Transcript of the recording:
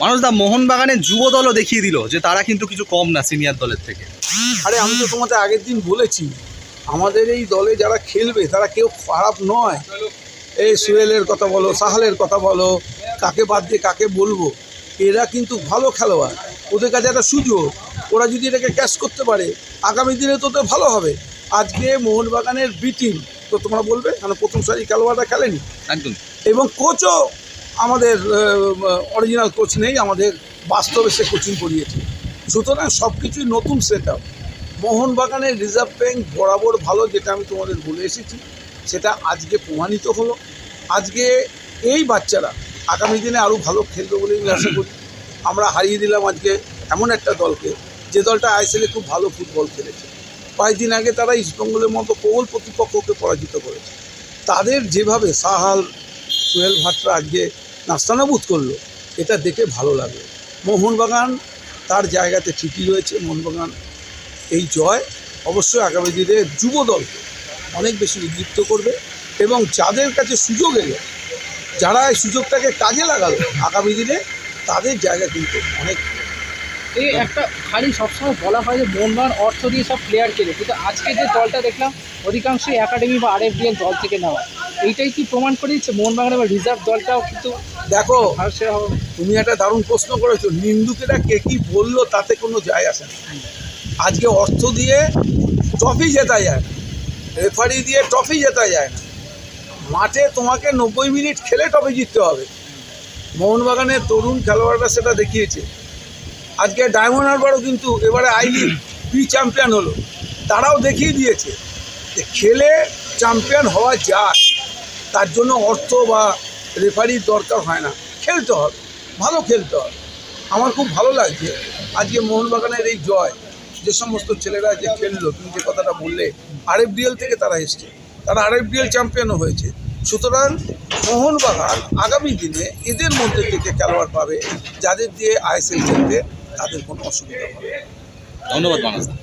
মানুষদা মোহনবাগানের যুব দলও দেখিয়ে দিল যে তারা কিন্তু কিছু কম না সিনিয়র দলের থেকে। আরে আমি তো তোমাকে আগের দিন বলেছি আমাদের এই দলে যারা খেলবে তারা কেউ খারাপ নয়। এই সুয়েলের কথা বলো সাহালের কথা বলো কাকে বাদ দিয়ে কাকে বলব এরা কিন্তু ভালো খেলোয়াড়। ওদের কাছে একটা সুযোগ। ওরা যদি এটাকে ক্যাশ করতে পারে আগামী দিনে তো ওদের ভালো হবে। আজকে মোহনবাগানের বি টিম তো তোমরা বলবে কারণ প্রথম সারি খেলোয়াড়রা খেলেনি? একদম। এবং কোচও আমাদের অরিজিনাল কোচ নেই, আমাদের বাস্তবে সে কোচিং করিয়েছে। সুতরাং সব কিছুই নতুন সেট আপ মোহনবাগানের রিজার্ভ ব্যাঙ্ক বরাবর ভালো যেটা আমি তোমাদের বলে এসেছি, সেটা আজকে প্রমাণিত হলো। আজকে এই বাচ্চারা আগামী দিনে আরও ভালো খেলবে বলে আমি আশা করি। আমরা হারিয়ে দিলাম আজকে এমন একটা দলকে, যে দলটা আইসিএলে খুব ভালো ফুটবল খেলেছে। কয়েকদিন আগে তারা ইস্টবেঙ্গলের মতো প্রবল প্রতিপক্ষকে পরাজিত করেছে। তাদের যেভাবে সাহাল সোহেল ভাটরা আজকে নাস্তানাবুদ করল, এটা দেখে ভালো লাগল। মোহনবাগান তার জায়গাতে ঠিকই রয়েছে, মোহনবাগান এই জয়। অবশ্যই আগামী দিনে যুব দলকে অনেক বেশি উদ্দীপ্ত করবে এবং যাদের কাছে সুযোগ এলো, যারা এই সুযোগটাকে কাজে লাগালো, আগামী দিনে তাদের জায়গা কিন্তু অনেক এই একটা খালি সবসময় বলা হয় যে মোহনবাগান অর্থ দিয়ে সব প্লেয়ার কেনে কিন্তু আজকে যে দলটা দেখলাম, অধিকাংশই একাডেমি বা আরএফডিএল দল থেকে নেওয়া। এইটাই কি প্রমাণ করে দিচ্ছে মোহনবাগান এবার রিজার্ভ দলটাও কিন্তু দেখো তুমি একটা দারুণ প্রশ্ন করেছ। নিন্দুকেরা কে কি বলল তাতে কোনো যায় আসে না। আজকে অর্থ দিয়ে ট্রফি জেতা যায় না। রেফারি দিয়ে ট্রফি জেতা যায় না। মাঠে তোমাকে নব্বই মিনিট খেলে ট্রফি জিততে হবে। মোহনবাগানের তরুণ খেলোয়াড়রা সেটা দেখিয়েছে। আজকে ডায়মন্ড হারবারও কিন্তু এবারে আই লিগ বি চ্যাম্পিয়ন হলো। তারাও দেখিয়ে দিয়েছে যে খেলে চ্যাম্পিয়ন হওয়া যায়। তার জন্য অর্থ বা রেফারির দরকার হয় না। খেলতে হবে, ভালো খেলতে হবে। আমার খুব ভালো লাগছে। আজকে মোহনবাগানের এই জয়, যে সমস্ত ছেলেরা যে খেললো, তুমি যে কথাটা বললে, আরএফডিএল থেকে তারা এসছে। তারা আরএফডিএল চ্যাম্পিয়নও হয়েছে। সুতরাং মোহনবাগান আগামী দিনে এদের মধ্যে থেকে খেলোয়াড় পাবে, যাদের দিয়ে আইএসএল খেলতে তাদের কোনো অসুবিধা হবে ধন্যবাদ মানুষদা